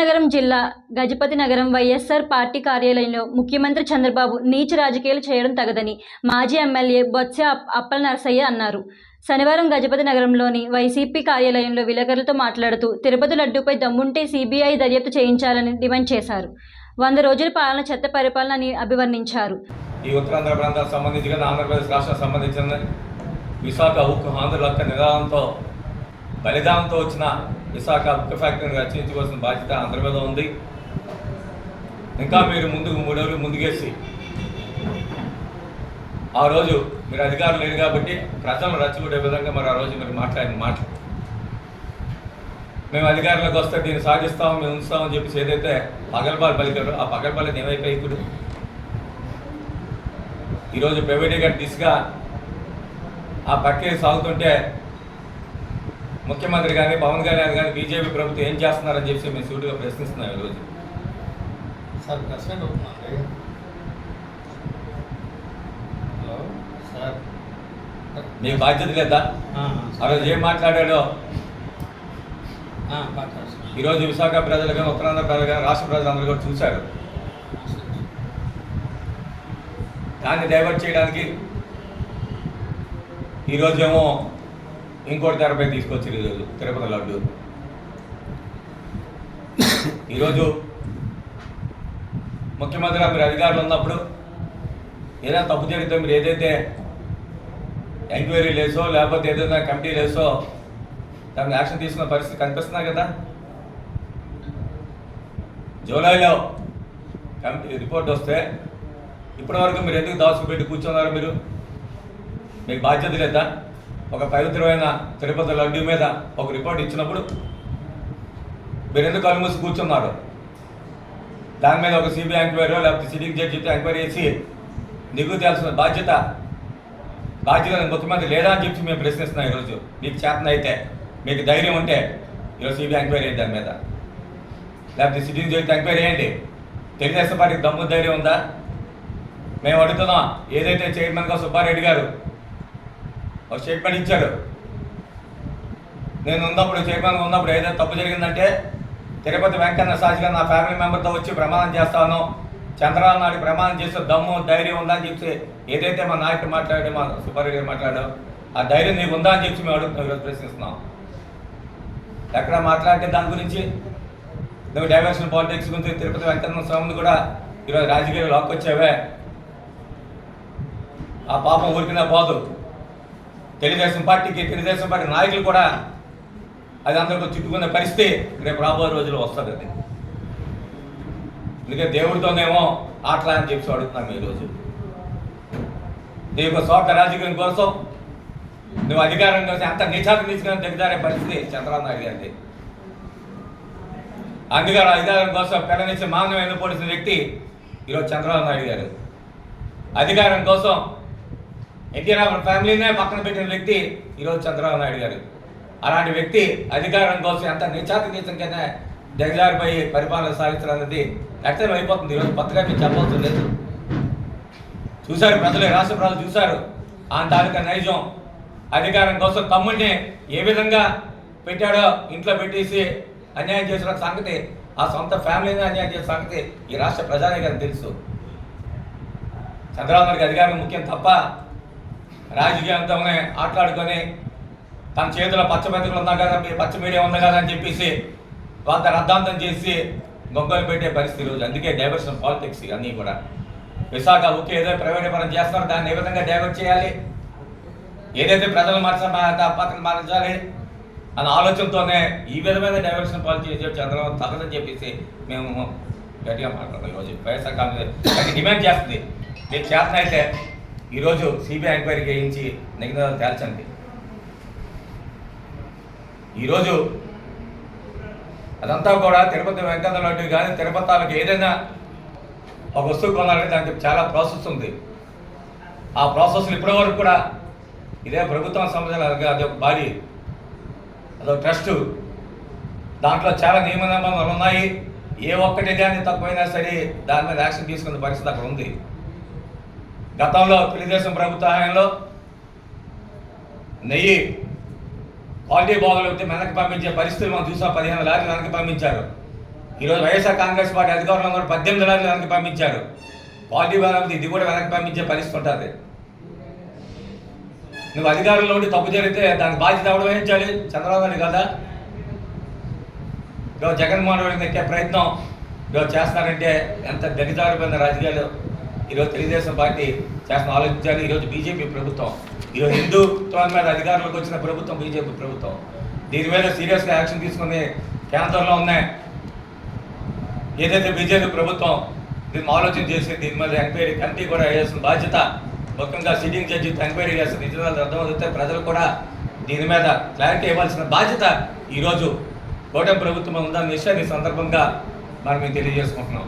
విజయనగరం జిల్లా గజపతి నగరం వైఎస్ఆర్ పార్టీ కార్యాలయంలో ముఖ్యమంత్రి చంద్రబాబు నీచ రాజకీయాలు చేయడం తగదని మాజీ ఎమ్మెల్యే బొత్స అప్పల నరసయ్య అన్నారు. శనివారం గజపతి నగరంలోని వైసీపీ కార్యాలయంలో విలేకరులతో మాట్లాడుతూ తిరుపతి లడ్డూపై దమ్ముంటే సిబిఐ దర్యాప్తు చేయించాలని డిమాండ్ చేశారు. వంద రోజుల పాలన చెత్త పరిపాలన అని అభివర్ణించారు. ఈ ఉత్తరాంధ్ర ప్రాంతానికి సంబంధించి ఆంధ్రప్రదేశ్ రాష్ట్రం సంబంధించిన విశాఖ ఉక్కు ఆంధ్రుల నిదానంతో బలిదానంతో వచ్చిన విశాఖ ఉక్కు ఫ్యాక్టరీని రక్షించుకోవాల్సిన బాధ్యత అందరి మీద ఉంది. ఇంకా మీరు ముందుకు మూడేళ్ళు ముందుకేసి ఆ రోజు మీరు అధికారం లేరు కాబట్టి ప్రజలను రచ్చగొట్టే విధంగా మరి ఆ రోజు మీరు మాట్లాడిన మాట మేము అధికారంలోకి వస్తే దీన్ని సాగిస్తాం మేము ఉంచుతామని చెప్పేసి ఏదైతే పగలబాలు పలికారో ఆ పగలబాలు ఏమైపోయి ఇప్పుడు? ఈరోజు ప్రైవేటీకరణ దిశగా ఆ ప్రక్రియ సాగుతుంటే ముఖ్యమంత్రి కానీ పవన్ కళ్యాణ్ కానీ బీజేపీ ప్రభుత్వం ఏం చేస్తున్నారని చెప్పి మేము సూటిగా ప్రశ్నిస్తున్నాం ఈరోజు. సార్ ప్రశ్న హలో సార్. మీకు బాధ్యత లేదా? ఆ, రోజు ఏం మాట్లాడాడో. ఈరోజు విశాఖ ప్రజలు కానీ ఉత్తరాంధ్ర ప్రజలు కానీ రాష్ట్ర ప్రజలందరూ కూడా చూశారు. దాన్ని డైవర్ట్ చేయడానికి ఈరోజు ఏమో ఇంకోటి తెరపై తీసుకొచ్చారు ఈరోజు తిరుపతి లడ్డు. ఈరోజు ముఖ్యమంత్రిగా మీరు అధికారులు ఉన్నప్పుడు ఏదైనా తప్పు జరిగితే మీరు ఏదైతే ఎంక్వైరీ లేసో లేకపోతే ఏదైనా కమిటీ లేసో దాన్ని యాక్షన్ తీసుకున్న పరిస్థితి కనిపిస్తున్నా కదా? జూలైలో కమిటీ రిపోర్ట్ వస్తే ఇప్పటివరకు మీరు ఎందుకు దాచుకుపెట్టి కూర్చున్నారు మీరు? మీకు బాధ్యత లేదా? ఒక పవిత్రమైన తిరుపతి లడ్డు మీద ఒక రిపోర్ట్ ఇచ్చినప్పుడు మీరెందుకు కళ్ళు మూసి కూర్చున్నారు? దాని మీద ఒక సిబిఐ ఎంక్వైరీ లేకపోతే సిట్టింగ్ జడ్జి ఎంక్వైరీ చేసి దిగు తేల్సిన బాధ్యత బాధ్యత ముఖ్యమంత్రి లేదా అని చెప్పి మేము ప్రశ్నిస్తున్నాం ఈరోజు. మీకు చేతన అయితే మీకు ధైర్యం ఉంటే ఈరోజు సిబిఐ ఎంక్వైరీ అయ్యింది దాని మీద. లేకపోతే సిట్టింగ్ జడ్జి ఎంక్వైరీ చేయండి. తెలుగుదేశం పార్టీకి దమ్ము ధైర్యం ఉందా? మేము అడుగుతున్నాం ఏదైతే చైర్మన్గా సుబ్బారెడ్డి గారు ఒక స్టేట్మెంట్ ఇచ్చాడు. నేను ఉన్నప్పుడు చైర్మన్ ఉన్నప్పుడు ఏదైనా తప్పు జరిగిందంటే తిరుపతి వెంకన్న సాక్షిగా నా ఫ్యామిలీ మెంబర్తో వచ్చి ప్రమాణం చేస్తాను. చంద్రబాబు నాయుడు ప్రమాణం చేస్తే దమ్ము ధైర్యం ఉందా అని చెప్పి ఏదైతే మా నాయకుడు మాట్లాడాడో మా సుబ్బారెడ్డి మాట్లాడో ఆ ధైర్యం నీకు ఉందా అని చెప్పి మేము అడుగుతున్నాం ఈరోజు ప్రశ్నిస్తున్నాం. ఎక్కడ మాట్లాడితే దాని గురించి? నువ్వు డైవర్షన్ పాలిటిక్స్ గురించి తిరుపతి వెంకన్న స్వామిని కూడా ఈరోజు రాజకీయాలు లాక్కొచ్చావే. ఆ పాపం ఊరికినా పోదు. తెలుగుదేశం పార్టీకి తెలుగుదేశం పార్టీ నాయకులు కూడా అది అందరికీ చిట్టుకున్న పరిస్థితి రేపు రాబోయే రోజుల్లో వస్తుంది అది. అందుకే దేవుడితోనేమో అట్లా అని చెప్పి అడుగుతున్నాం ఈరోజు నీకు స్వార్థ రాజకీయం కోసం నువ్వు అధికారం కోసం అంత నిచాకు తీసుకుని దిగజారే పరిస్థితి చంద్రబాబు నాయుడు గారిది. అందుకే అధికారం కోసం పెళ్ళనిచ్చి మానవ ఎన్నుపోడిసిన వ్యక్తి ఈరోజు చంద్రబాబు నాయుడు గారు. అధికారం కోసం ఎన్టీఆర్ రామారావు ఫ్యామిలీనే పక్కన పెట్టిన వ్యక్తి ఈరోజు చంద్రబాబు నాయుడు గారు. అలాంటి వ్యక్తి అధికారం కోసం ఎంత నిచాతి కింద దిగజారిపోయి పరిపాలన సాగిస్తున్నది వ్యక్తం అయిపోతుంది. ఈరోజు కొత్తగా మీరు చెప్పవలసిన లేదు. చూశారు ప్రజలు ఈ రాష్ట్ర ప్రజలు చూశారు. ఆ తాలూకా నైజం. అధికారం కోసం తమ్ముడిని ఏ విధంగా పెట్టాడో ఇంట్లో పెట్టేసి అన్యాయం చేసిన సంగతి ఆ సొంత ఫ్యామిలీని అన్యాయం చేసిన సంగతి ఈ రాష్ట్ర ప్రజానికి తెలుసు. చంద్రబాబు నాయుడికి అధికారం ముఖ్యం తప్ప రాజకీయంతోనే ఆటలాడుకొని తన చేతిలో పచ్చ బతుకులు ఉన్నా కదా మీ పచ్చ మీడియా ఉంది కదా అని చెప్పేసి వాళ్ళ రద్దాంతం చేసి గొంగలు పెట్టే పరిస్థితి రోజు. అందుకే డైవర్షన్ పాలిటిక్స్ అన్నీ కూడా. విశాఖ ఉక్కు ఏదో ప్రైవేటీకరణ పరం చేస్తారో దాన్ని ఏ విధంగా డైవర్ట్ చేయాలి? ఏదైతే ప్రజలు మార్చ పక్కన మార్చాలి అన్న ఆలోచనతోనే ఈ విధమైన డైవర్షన్ పాలసీ చంద్రబాబు తగదని చెప్పేసి మేము గట్టిగా మాట్లాడతాం ఈరోజు వైఎస్ఆర్ కాంగ్రెస్ డిమాండ్ చేస్తుంది. మీకు చేతనైతే ఈరోజు సిబిఐ ఎంక్వైరీ చేయించి నిగ్నలు తేల్చండి. ఈరోజు అదంతా కూడా తిరుపతి వెంకన్న లడ్డు కానీ తిరుపతి తాలూకు ఏదైనా ఒక వస్తువు కొనాలంటే దానికి చాలా ప్రాసెస్ ఉంది. ఆ ప్రాసెస్లు ఇప్పటి వరకు కూడా ఇదే ప్రభుత్వం సంబంధించిన అది ఒక బాడీ. అదొక ట్రస్ట్. దాంట్లో చాలా నియమ నిబంధనలు ఉన్నాయి. ఏ ఒక్కటి కానీ తక్కువైనా సరే దాని మీద యాక్షన్ తీసుకునే పరిస్థితి అక్కడ ఉంది. గతంలో తెలుగుదేశం ప్రభుత్వ హయాంలో నెయ్యి క్వాలిటీ బాగోలేకపోతే వెనక్కి పంపించే పరిస్థితులు మనం చూసాం. పదిహేను లారీలు వెనక్కి పంపించారు. ఈరోజు వైఎస్ఆర్ కాంగ్రెస్ పార్టీ అధికారంలో కూడా పద్దెనిమిది నెలలు వెనక్కి పంపించారు. క్వాలిటీ బాగోలేకపోతే ఇది కూడా వెనక్కి పంపించే పరిస్థితి ఉంటుంది. నువ్వు అధికారంలో ఉండి తప్పు జరిగితే దానికి బాధ్యత అవడం వహించాలి? చంద్రబాబు నాయుడు కదా. ఈరోజు జగన్మోహన్ రెడ్డి ఎక్కే ప్రయత్నం ఈరోజు చేస్తారంటే ఎంత దరిదారిపోయిన రాజకీయాలు. ఈరోజు తెలుగుదేశం పార్టీ చేస్తున్న ఆలోచించాలి. ఈరోజు బీజేపీ ప్రభుత్వం. ఈరోజు హిందుత్వం మీద అధికారంలోకి వచ్చిన ప్రభుత్వం బీజేపీ ప్రభుత్వం. దీని మీద సీరియస్గా యాక్షన్ తీసుకుని కేంద్రంలో ఉన్నాయి ఏదైతే బీజేపీ ప్రభుత్వం దీన్ని ఆలోచన చేసి దీని మీద ఎంక్వైరీ కమిటీ కూడా వేయాల్సిన బాధ్యత ముఖ్యంగా సిట్టింగ్ జడ్జి ఎంక్వైరీ చేస్తున్న నిజాలు అర్థమవుతే ప్రజలు కూడా దీని మీద క్లారిటీ ఇవ్వాల్సిన బాధ్యత ఈరోజు కూటమి ప్రభుత్వం ఉందన్న విషయాన్ని సందర్భంగా మనం తెలియజేసుకుంటున్నాం.